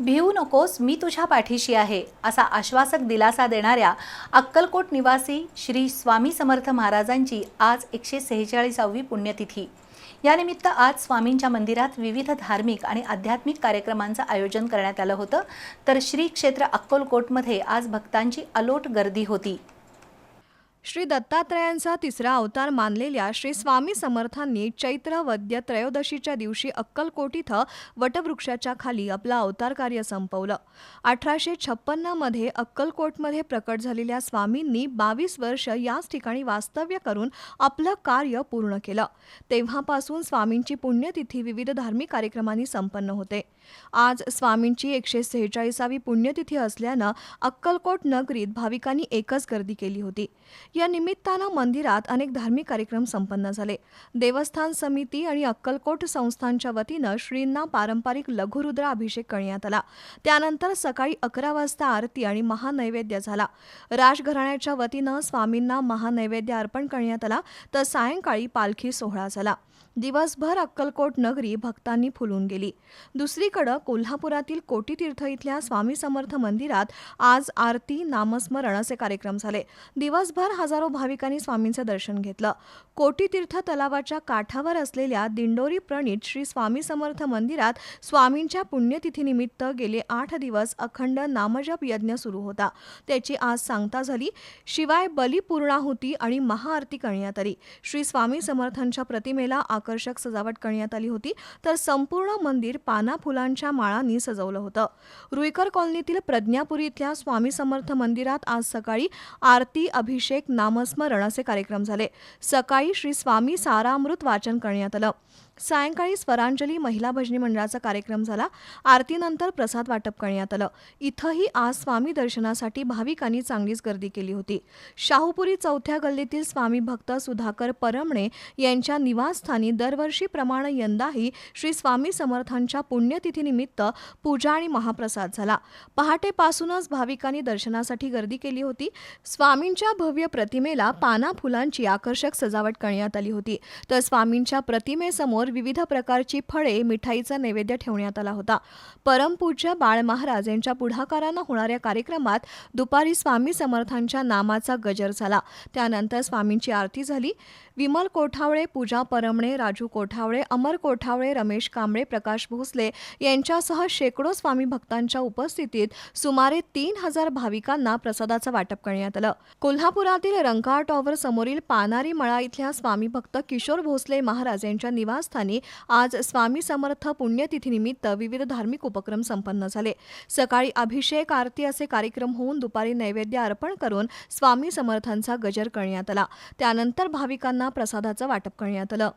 भिवू नकोस मी तुझ्या पाठीशी आहे असा आश्वासक दिलासा देणाऱ्या अक्कलकोट निवासी श्री स्वामी समर्थ महाराजांची आज एकशे सेहेचाळीसावी पुण्यतिथी. यानिमित्त आज स्वामींच्या मंदिरात विविध धार्मिक आणि आध्यात्मिक कार्यक्रमांचं आयोजन करण्यात आलं होतं. तर श्री क्षेत्र अक्कलकोटमध्ये आज भक्तांची अलोट गर्दी होती. श्री दत्तात्रयांचा तिसरा अवतार मानलेल्या श्री स्वामी समर्थांनी चैत्र वद्य त्रयोदशीच्या दिवशी अक्कलकोट इथं वटवृक्षाच्या खाली आपलं अवतार कार्य संपवलं. अठराशे छप्पन्नमध्ये अक्कलकोटमध्ये प्रकट झालेल्या स्वामींनी बावीस वर्ष याच ठिकाणी वास्तव्य करून आपलं कार्य पूर्ण केलं. तेव्हापासून स्वामींची पुण्यतिथी विविध धार्मिक कार्यक्रमांनी संपन्न होते. आज स्वामींची एकशे सेहेचाळीसावी पुण्यतिथी असल्यानं अक्कलकोट नगरीत भाविकांनी एकच गर्दी केली होती. या निमित्तानं मंदिरात अनेक धार्मिक कार्यक्रम संपन्न झाले. देवस्थान समिती आणि अक्कलकोट संस्थांच्या वतीनं श्रींना पारंपरिक लघुरुद्र अभिषेक करण्यात आला. त्यानंतर सकाळी अकरा वाजता आरती आणि महानैवेद्य झाला. राजघराण्याच्या वतीनं स्वामींना महानैवेद्य अर्पण करण्यात आला. तर सायंकाळी पालखी सोहळा झाला. दिवसभर अक्कलकोट नगरी भक्तांनी फुलून गेली. दुसरीकडं कोल्हापुरातील कोटीतीर्थ इथल्या स्वामी समर्थ मंदिरात आज आरती नामस्मरण असे कार्यक्रम झाले. दिवसभर हजारो भाविकांनी स्वामींचं दर्शन घेतलं. कोटीतीर्थ तलावाच्या काठावर असलेल्या दिंडोरी प्रणित श्री स्वामी समर्थ मंदिरात स्वामींच्या पुण्यतिथीनिमित्त गेले आठ दिवस अखंड नामजप यज्ञ सुरू होता. त्याची आज सांगता झाली शिवाय बलिपूर्णाहुती आणि महाआरती करण्यात आली. श्री स्वामी समर्थांच्या प्रतिमेला आकर्षक सजावट करण्यात आली होती. तर संपूर्ण मंदिर पाना फुलांच्या माळांनी सजवलं होतं. रुईकर कॉलनीतील प्रज्ञापुरी इथल्या स्वामी समर्थ मंदिरात आज सकाळी आरती अभिषेक नामस्मरण असे कार्यक्रम झाले. सकाळी श्री स्वामी सारामृत वाचन करण्यात आलं. सायंकाळी स्वरांजली महिला भजनी मंडळाचा कार्यक्रम झाला. आरतीनंतर प्रसाद वाटप करण्यात आलं. इथंही आज स्वामी दर्शनासाठी भाविकांनी चांगलीच गर्दी केली होती. शाहूपुरी चौथ्या गल्लीतील स्वामी भक्त सुधाकर परमणे यांच्या निवासस्थानी दरवर्षीप्रमाणे यंदाही श्री स्वामी समर्थांच्या पुण्यतिथीनिमित्त पूजा आणि महाप्रसाद झाला. पहाटेपासूनच भाविकांनी दर्शनासाठी गर्दी केली होती. स्वामींच्या भव्य प्रतिमेला पाना फुलांची आकर्षक सजावट करण्यात आली होती. तर स्वामींच्या प्रतिमेसमोर विविध प्रकारची फळे मिठाईचा नैवेद्य ठेवण्यात आला होता. परमपूज्य बाळ महाराज यांच्या पुढाकारानं होणाऱ्या कार्यक्रमात दुपारी स्वामी समर्थांच्या नामाचा गजर झाला. त्यानंतर स्वामींची आरती झाली. विमल कोठावळे पूजा परमणे राजू कोठावळे अमर कोठावळे रमेश कांबळे प्रकाश भोसले यांच्यासह शेकडो स्वामी भक्तांच्या उपस्थितीत सुमारे तीन हजार भाविकांना प्रसादाचं वाटप करण्यात आलं. कोल्हापुरातील रंकाळ टॉवर समोरील पानारी मळा इथल्या स्वामी भक्त किशोर भोसले महाराज यांच्या निवासस्थानी आज स्वामी समर्थ पुण्यतिथीनिमित्त विविध धार्मिक उपक्रम संपन्न झाले. सकाळी अभिषेक आरती असे कार्यक्रम होऊन दुपारी नैवेद्य अर्पण करून स्वामी समर्थांचा गजर करण्यात आला. त्यानंतर भाविकांना प्रसादाचं वाटप करण्यात आलं.